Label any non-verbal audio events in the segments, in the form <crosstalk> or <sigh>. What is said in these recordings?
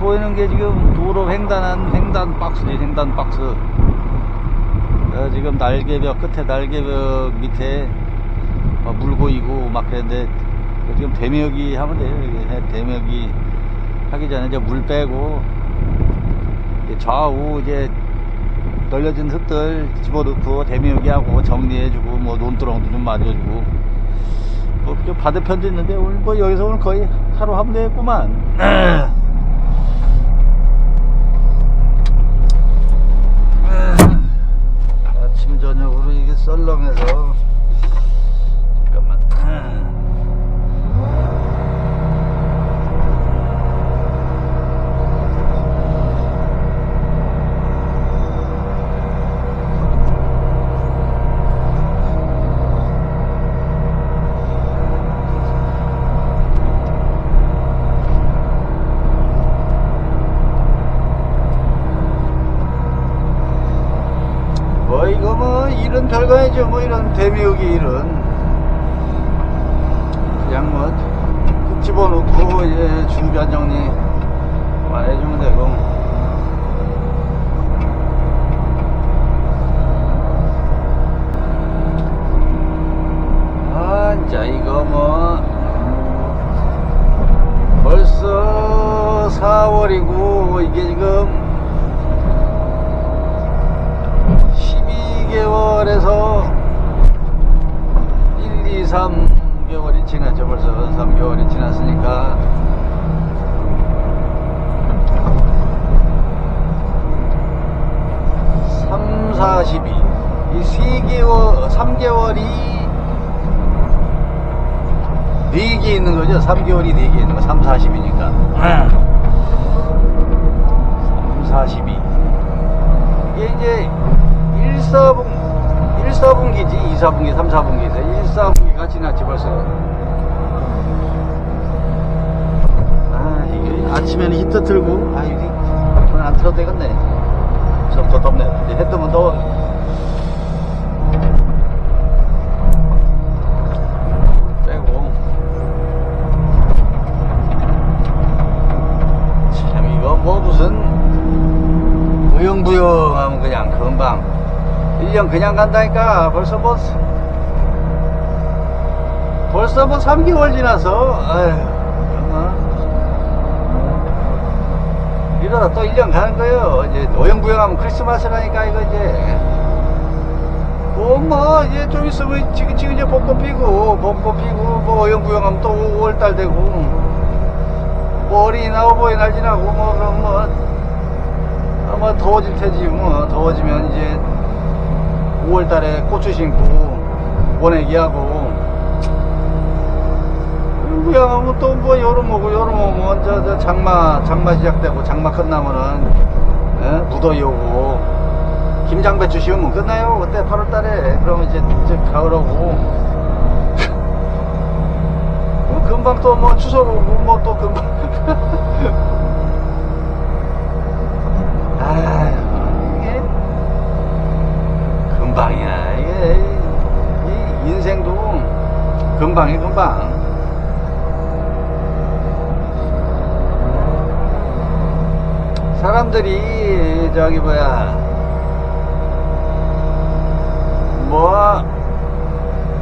보이는 게 지금 도로 횡단한 횡단 박스지 횡단 박스. 어, 지금 날개벽 끝에 날개벽 밑에 어, 물 고이고 막 그랬는데 지금 대묘기 하면 돼요 여기 대묘기 하기 전에 이제 물 빼고 좌우 이제 널려진 흙들 집어넣고 대묘기 하고 정리해주고 뭐 논두렁도 좀 만져주고. 뭐 좀 받은 편도 있는데 오늘 뭐 여기서 오늘 거의 하루 하면 되겠구만 <clears throat> 일은 별거 아니죠. 뭐 이런 대미역이 일은. 그냥 뭐흙 집어넣고 이제 중간 정리만 해주면 되고. 아 진짜 이거 뭐 벌써 4월이고 이게 지금 12개월에서 1, 2, 3개월이 지났죠. 벌써 3개월이 지났으니까. 삼, 4, 12. 이 3개월, 3개월이 4개 있는 거죠. 3개월이 4개 있는 거. 3, 40이니까. 3, 42. 이게 이제 1, 4분, 1, 4분기지, 2, 4분기, 3, 4분기에서 1, 4분기가 지났지 벌써. 아, 이게 아침에는 히터 틀고, 아, 이게 저는 안 틀어도 되겠네. 좀 더 덥네. 이제 해 뜨면 더워. 그냥 간다니까. 벌써 뭐 벌써 뭐 3개월 지나서. 아휴 정말 이러다 또 1년 가는 거예요. 이제 오영부영하면 크리스마스라니까 이거 이제. 뭐뭐 이제 좀 있으면 지금 지금 이제 벚꽃 피고 벚꽃 피고 뭐 오영부영하면 또 5월달 되고. 뭐 어린이날 어버이날 지나고 뭐 그럼 뭐. 아마 더워질 테지 뭐. 더워지면 이제 5월 달에 고추 심고 원액이하고. 그냥 또뭐 여름 오고 여름 오면 저, 저 장마 장마 시작되고 장마 끝나면은 예? 무더위 오고. 김장배추 심으면 끝나요 그때 8월 달에. 그러면 이제, 이제 가을 오고. 뭐 금방 또 뭐 추석 오고 뭐 또 금방 <laughs> 금방이 금방. 사람들이 저기 뭐야. 뭐,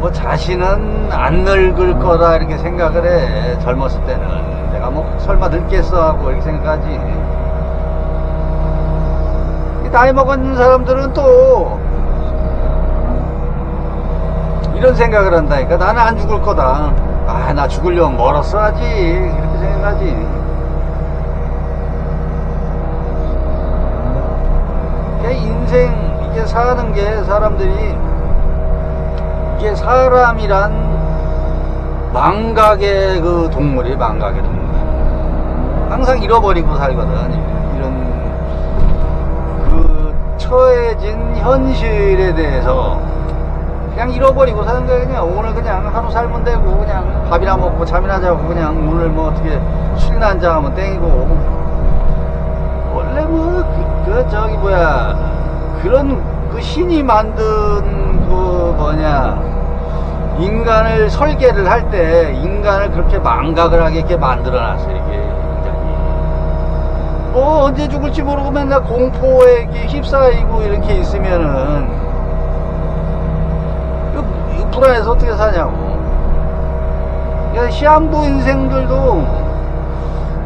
뭐 자신은 안 늙을 거다 이렇게 생각을 해. 젊었을 때는. 내가 뭐 설마 늙겠어 하고 이렇게 생각하지. 이 나이 먹은 사람들은 또 이런 생각을 한다니까 나는 안 죽을 거다. 아 나 죽으려면 멀었어 하지 이렇게 생각하지. 인생 이게 사는 게 사람들이 이게 사람이란 망각의 그 동물이 망각의 동물. 항상 잃어버리고 살거든. 이런 그 처해진 현실에 대해서 그냥 잃어버리고 사는 거야 그냥 오늘 그냥 하루 살면 되고 그냥 밥이나 먹고 잠이나 자고 그냥 오늘 뭐 어떻게 술이나 한잔 하면 땡이고. 원래 뭐 그, 그 저기 뭐야. 그런 그 신이 만든 그 뭐냐. 인간을 설계를 할 때 인간을 그렇게 망각을 하게 이렇게 만들어 놨어요 이게 인간이. 뭐 언제 죽을지 모르고 맨날 공포에 휩싸이고 이렇게 있으면은 불안해서 어떻게 사냐고. 그러니까 시한부 인생들도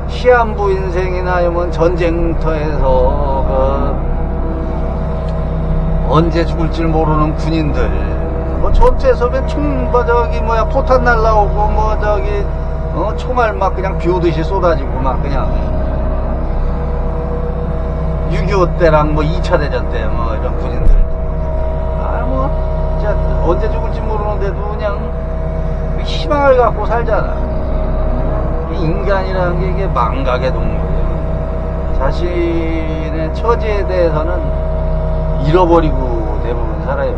시한부 인생이나 아니면 전쟁터에서 그 언제 죽을지 모르는 군인들. 뭐 전투에서 왜총뭐 저기 뭐야 포탄 날라오고 뭐 저기 어 총알 막 그냥 비 오듯이 쏟아지고 막 그냥. 6.25 때랑 뭐 2차 대전 때 뭐 이런 군인들. 아 뭐 진짜 언제 죽을지 모르는데도 그냥 희망을 갖고 살잖아 이 인간이라는 게 이게 망각의 동물이에요 자신의 처지에 대해서는 잃어버리고 대부분 살아요.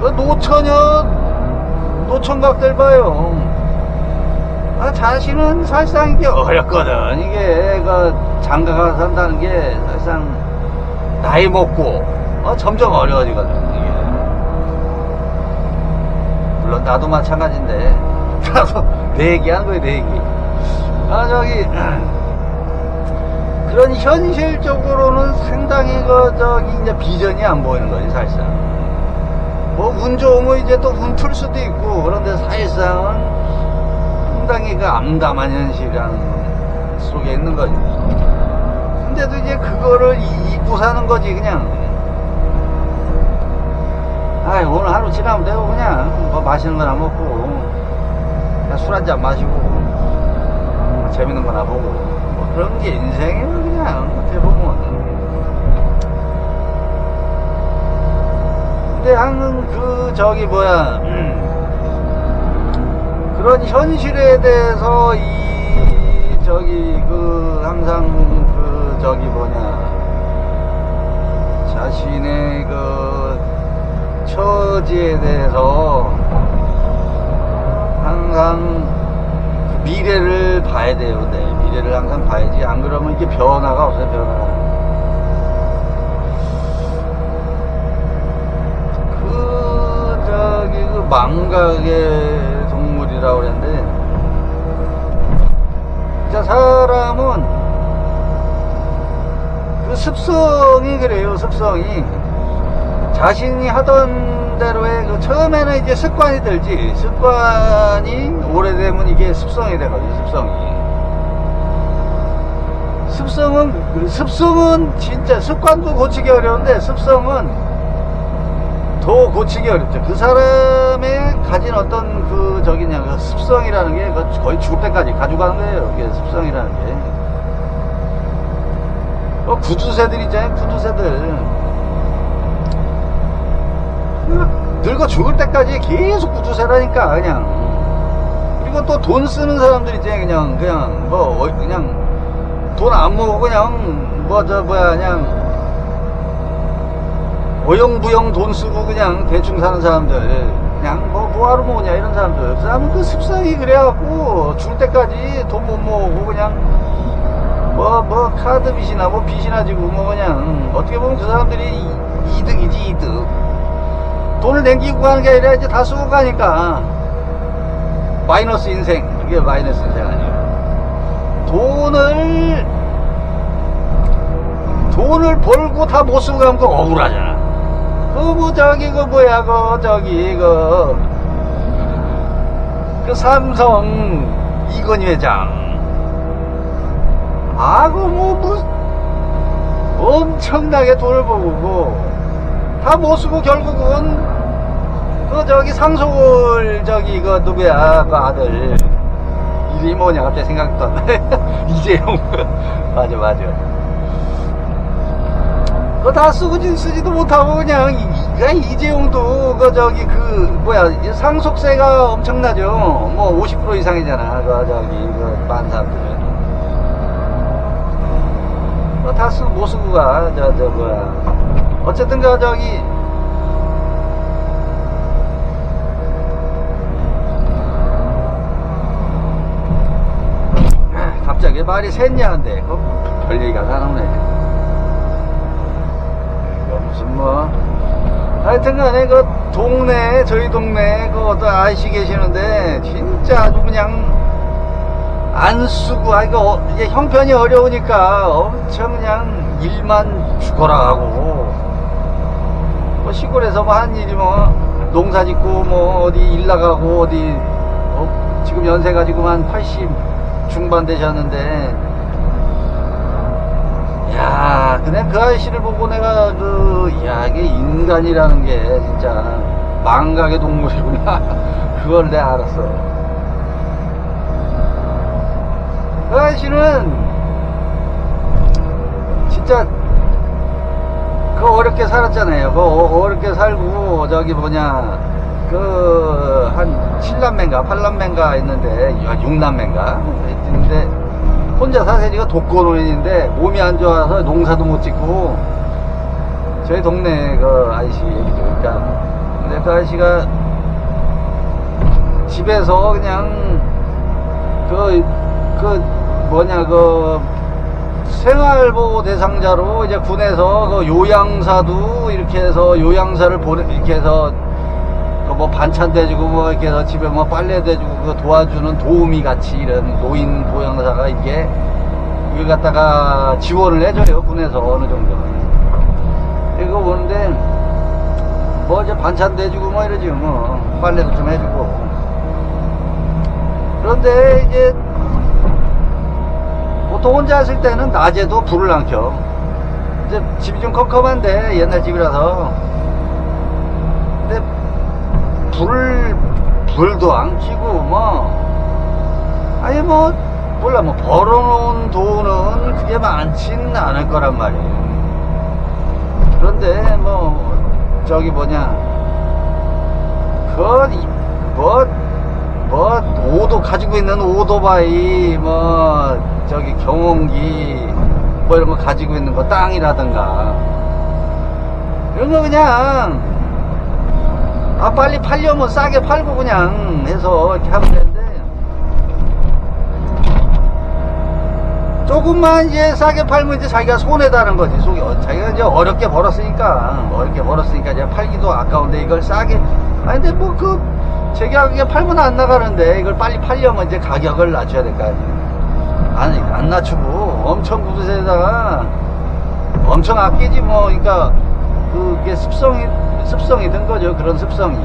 그 노처녀, 노총각들 봐요. 아, 자신은 사실상 이게 어렵거든. 이게, 그, 장가가 산다는 게 사실상 나이 먹고, 어, 점점 어려워지거든, 물론 나도 마찬가지인데, <laughs> 나도 내 얘기하는 거예요, 내 얘기. 아, 저기, <clears throat> 그런 현실적으로는 상당히 그 저기 이제 비전이 안 보이는 거지 사실상. 뭐 운 좋으면 이제 또 운 풀 수도 있고 그런데 사실상은 상당히 그 암담한 현실이라는 속에 있는 거지. 근데도 이제 그거를 이- 잊고 사는 거지 그냥. 아 오늘 하루 지나면 되고 그냥 뭐 맛있는 거나 먹고 술 한잔 마시고 재밌는 거나 보고 뭐 그런 게 인생이에요 그냥. 어떻게 보면. 근데 항상 그 저기 뭐야 그런 현실에 대해서 이 저기 그 항상 그 저기 뭐냐 자신의 그 처지에 대해서 항상 미래를 봐야 돼요. 네, 미래를 항상 봐야지. 안 그러면 이게 변화가 없어요, 변화가. 그, 저기, 그 망각의 동물이라고 그랬는데, 자, 사람은 그 습성이 그래요, 습성이. 자신이 하던 대로의 그 처음에는 이제 습관이 들지. 습관이 오래되면 이게 습성이 되거든요 습성이. 습성은 그 습성은 진짜 습관도 고치기 어려운데 습성은 더 고치기 어렵죠. 그 사람의 가진 어떤 그 저기냐 그 습성이라는 게그 거의 죽을 때까지 가져가는 거예요. 이게 습성이라는 게. 어, 구두쇠들 있잖아요 구두쇠들 늙어 죽을 때까지 계속 구두쇠라니까 그냥. 그리고 또 돈 쓰는 사람들 있지 그냥. 그냥 뭐 어- 그냥 돈 안 모으고 그냥 뭐 저 뭐야 그냥 어영부영 돈 쓰고 그냥 대충 사는 사람들. 그냥 뭐 뭐하러 모으냐 이런 사람들. 그 사람은 그 습성이 그래갖고 죽을 때까지 돈 못 모으고 그냥 뭐 뭐 카드 빚이나 뭐 빚이나 지고 뭐 그냥 어떻게 보면 그 사람들이 이- 이득이지 이득 돈을 남기고 가는 게 아니라 이제 다 쓰고 가니까. 마이너스 인생. 이게 마이너스 인생 아니에요. 돈을 돈을 벌고 다 못 쓰고 가면 그 억울하잖아. 그뭐 저기 그 뭐야 그 저기 그, 그 삼성 이건희 회장. 아그 뭐 무슨 엄청나게 돈을 벌고 다 못 쓰고 결국은 그 저기 상속을 저기 그 누구야? 그 아들. 이름이 뭐냐 갑자기 생각도 안 나네. <laughs> 이재용 맞아 맞아. 그거 다 쓰고 지- 쓰지도 못하고 그냥 이- 그냥 이재용도 그 저기 그 뭐야 이 상속세가 엄청나죠. 뭐 50% 이상이잖아 그 저기 그만 사람들은. 그거 다 쓰고 못 쓰고 가 저 저 뭐야. 어쨌든 그 저기 말이 샜냐는데 그별 얘기가 다 나오네. 이거 무슨 뭐. 하여튼 간에 그 동네, 저희 동네 그 어떤 아저씨 계시는데 진짜 아주 그냥 안 쓰고, 아, 이거 어- 이제 형편이 어려우니까 엄청 그냥 일만 죽어라 하고. 뭐 시골에서 뭐한 일이 뭐 농사 짓고 뭐 어디 일 나가고 어디 어, 지금 연세 가지고 한 80 중반 되셨는데. 야 그냥 그 아저씨를 보고 내가 그 야 이게 인간이라는 게 진짜 망각의 동물이구나. <laughs> 그걸 내가 알았어. 그 아저씨는 진짜 그 어렵게 살았잖아요. 그 어- 어렵게 살고 저기 뭐냐 그 한 7남매인가 8남매인가 있는데 6남매인가 있는데 혼자 사세니까 독거노인인데 몸이 안 좋아서 농사도 못 짓고 저희 동네 그 아저씨 얘기죠. 그러니까 근데 그 아저씨가 집에서 그냥 그, 그, 뭐냐, 그, 생활보호 대상자로 이제 군에서 그 요양사도 이렇게 해서 요양사를 보내, 이렇게 해서 그 뭐 반찬 대주고 뭐 이렇게 해서 집에 뭐 빨래 대주고 그 도와주는 도우미 같이 이런 노인 보양사가 이게 이걸 갖다가 지원을 해줘요, 군에서 어느 정도. 이거 보는데 뭐 이제 반찬 대주고 뭐 이러지 뭐 빨래도 좀 해주고 그런데 이제 보통 혼자 있을 때는 낮에도 불을 안 켜. 이제 집이 좀 컴컴한데 옛날 집이라서. 불 불도 안 켜고 뭐 아니 뭐 몰라 뭐 벌어놓은 돈은 그게 많지는 않을 거란 말이에요. 그런데 뭐 저기 뭐냐 그 뭐 뭐 오도 가지고 있는 오토바이 뭐 저기 경운기 뭐 이런 거 가지고 있는 거 땅이라든가 이런 거 그냥 아 빨리 팔려면 싸게 팔고 그냥 해서 이렇게 하면 되는데. 조금만 이제 싸게 팔면 이제 자기가 손해다는 거지. 속이 어, 자기가 이제 어렵게 벌었으니까 어렵게 벌었으니까 이제 팔기도 아까운데 이걸 싸게. 아니 근데 뭐 그제 가격에 팔면 안 나가는데 이걸 빨리 팔려면 이제 가격을 낮춰야 될 거 아니에요. 아니 안 낮추고 엄청 구두쇠에다가 엄청 아끼지 뭐. 그러니까 그게 습성이 습성이 든 거죠 그런 습성이.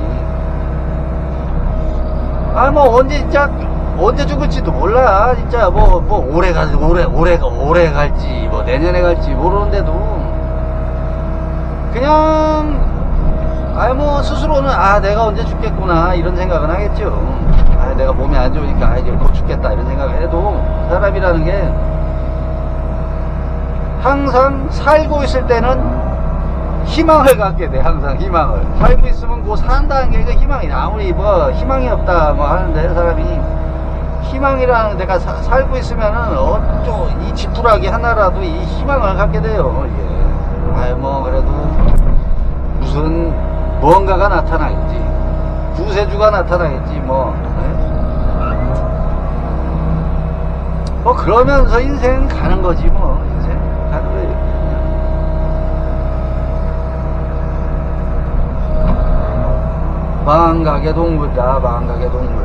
아 뭐 언제 진짜 언제 죽을지도 몰라. 진짜 뭐 뭐 오래 가 오래 오래 오래 갈지 뭐 내년에 갈지 모르는데도. 그냥 아뭐 스스로는 아 내가 언제 죽겠구나 이런 생각은 하겠죠. 아 내가 몸이 안 좋으니까 아 이제 곧 죽겠다 이런 생각을 해도 사람이라는 게 항상 살고 있을 때는 희망을 갖게 돼 항상 희망을. 살고 있으면 그 산다는 게그 희망이 아무리 뭐 희망이 없다 뭐 하는데 사람이. 희망이라는 데가 사- 살고 있으면은 어쩌 이 지푸라기 하나라도 이 희망을 갖게 돼요. 이게. 아유 뭐 그래도 무슨 뭔가가 나타나겠지. 구세주가 나타나겠지 뭐. 네? 뭐 그러면서 인생 가는 거지 뭐. 인생 가는 거예요 그냥. 망각의 동물이다 망각의 동물.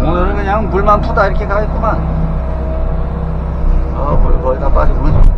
오늘은 그냥 물만 푸다 이렇게 가겠구만. 어, 물 거의 다 빠지고